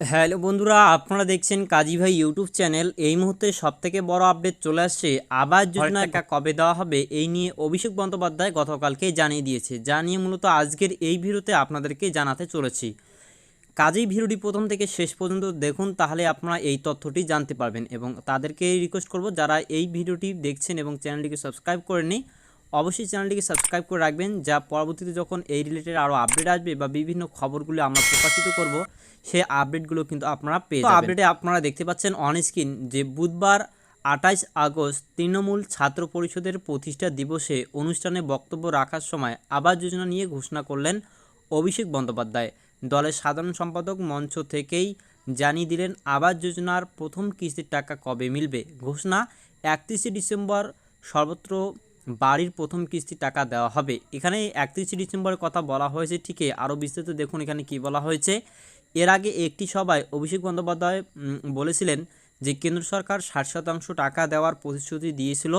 Hello বন্ধুরা আপনারা দেখছেন কাজী ভাই ইউটিউব চ্যানেল। এই মুহূর্তে সবথেকে বড় আপডেট চলে আসছে। আবাস যোজনা টাকা কবে দেওয়া হবে এই নিয়ে অভিষেক বন্দ্যোপাধ্যায় গতকালকে জানিয়ে দিয়েছে। যা নিয়ে মূলত আজকের এই ভিডিওতে আপনাদেরকে জানাতে চলেছি। কাজেই ভিডিওটি প্রথম থেকে শেষ পর্যন্ত দেখুন তাহলে আপনারা এই তথ্যটি জানতে পারবেন। এবং তাদেরকে রিকোয়েস্ট করব যারা এই ভিডিওটি দেখছেন এবং চ্যানেলটিকে সাবস্ক্রাইব করেননি অবশ্যই চ্যানেলটিকে সাবস্ক্রাইব করে রাখবেন যা পরবর্তীতে যখন এই রিলেটেড আরও আপডেট আসবে বা বিভিন্ন খবরগুলো আমরা প্রকাশিত করব সেই আপডেটগুলো কিন্তু আপনারা পেয়ে যাবেন। আপডেটে আপনারা দেখতে পাচ্ছেন অন স্ক্রিন যে বুধবার আঠাইশ আগস্ট তৃণমূল ছাত্র পরিষদের প্রতিষ্ঠা দিবসে অনুষ্ঠানে বক্তব্য রাখার সময় আবাস যোজনা নিয়ে ঘোষণা করলেন অভিষেক বন্দ্যোপাধ্যায়। দলের সাধারণ সম্পাদক মঞ্চ থেকেই জানিয়ে দিলেন আবাস যোজনার প্রথম কিস্তির টাকা কবে মিলবে? ঘোষণা একত্রিশে ডিসেম্বর সর্বত্র বাড়ির প্রথম কিস্তির টাকা দেওয়া হবে। এখানে একত্রিশে ডিসেম্বরের কথা বলা হয়েছে। ঠিকই আরও বিস্তারিত দেখুন এখানে কি বলা হয়েছে। এর আগে একটি সভায় অভিষেক বন্দ্যোপাধ্যায় বলেছিলেন যে, কেন্দ্র সরকার ষাট শতাংশ টাকা দেওয়ার প্রতিশ্রুতি দিয়েছিল,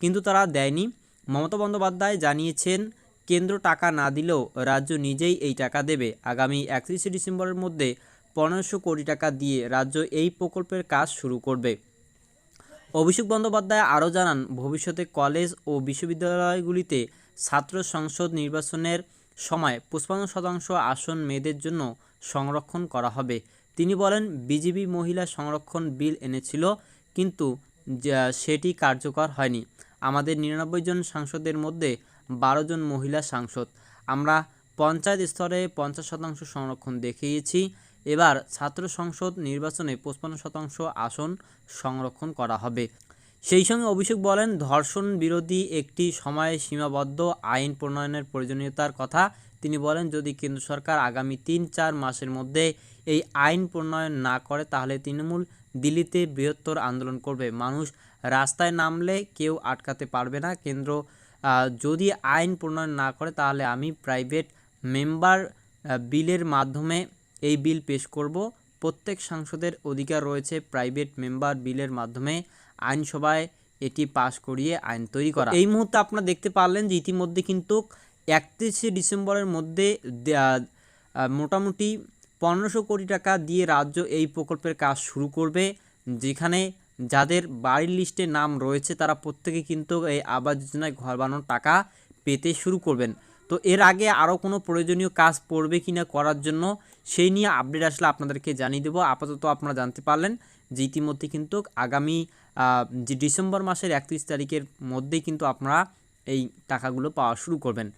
কিন্তু তারা দেয়নি। মমতা বন্দ্যোপাধ্যায় জানিয়েছেন, কেন্দ্র টাকা না দিলেও রাজ্য নিজেই এই টাকা দেবে। আগামী একত্রিশে ডিসেম্বরের মধ্যে পনেরোশো কোটি টাকা দিয়ে রাজ্য এই প্রকল্পের কাজ শুরু করবে। অভিষেক বন্দ্যোপাধ্যায় আরও জানান, ভবিষ্যতে কলেজ ও বিশ্ববিদ্যালয়গুলিতে ছাত্র সংসদ নির্বাচনের সময় পঁচপান্ন শতাংশ আসন মেয়েদের জন্য সংরক্ষণ করা হবে। তিনি বলেন, বিজেপি মহিলা সংরক্ষণ বিল এনেছিল, কিন্তু সেটি কার্যকর হয়নি। আমাদের নিরানব্বই জন সাংসদের মধ্যে বারো জন মহিলা সাংসদ। আমরা পঞ্চায়েত স্তরে পঞ্চাশ শতাংশ সংরক্ষণ দেখিয়েছি। এবার ছাত্র সংসদ নির্বাচনে পঁচপান্ন শতাংশ আসন সংরক্ষণ করা হবে। সেই সঙ্গে অভিষেক বলেন, ধর্ষণ বিরোধী একটি সময়ে সীমাবদ্ধ আইন প্রণয়নের প্রয়োজনীয়তার কথা। তিনি বলেন, যদি কেন্দ্র সরকার আগামী তিন চার মাসের মধ্যে এই আইন প্রণয়ন না করে, তাহলে তৃণমূল দিল্লিতে বৃহত্তর আন্দোলন করবে। মানুষ রাস্তায় নামলে কেউ আটকাতে পারবে না। কেন্দ্র যদি আইন প্রণয়ন না করে, তাহলে আমি প্রাইভেট মেম্বার বিলের মাধ্যমে এই বিল পেশ করব। প্রত্যেক সাংসদের অধিকার রয়েছে প্রাইভেট মেম্বার বিলের মাধ্যমে আইনসভায় এটি পাশ করিয়ে আইন তৈরি করা। এই মুহূর্তে আপনারা দেখতে পারলেন যে ইতিমধ্যে কিন্তু একত্রিশে ডিসেম্বরের মধ্যে মোটামুটি পনেরোশো কোটি টাকা দিয়ে রাজ্য এই প্রকল্পের কাজ শুরু করবে। যেখানে যাদের বাড়ির লিস্টে নাম রয়েছে, তারা প্রত্যেকে কিন্তু এই আবাস যোজনায় ঘর বানানোর টাকা পেতে শুরু করবেন। তো এর আগে আরও কোনো প্রয়োজনীয় কাজ পড়বে কি না করার জন্য সেই নিয়ে আপডেট আসলে আপনাদেরকে জানিয়ে দেবো। আপাতত আপনারা জানতে পারলেন যে ইতিমধ্যে কিন্তু আগামী যে ডিসেম্বর মাসের একত্রিশ তারিখের মধ্যেই কিন্তু আপনারা এই টাকাগুলো পাওয়া শুরু করবেন।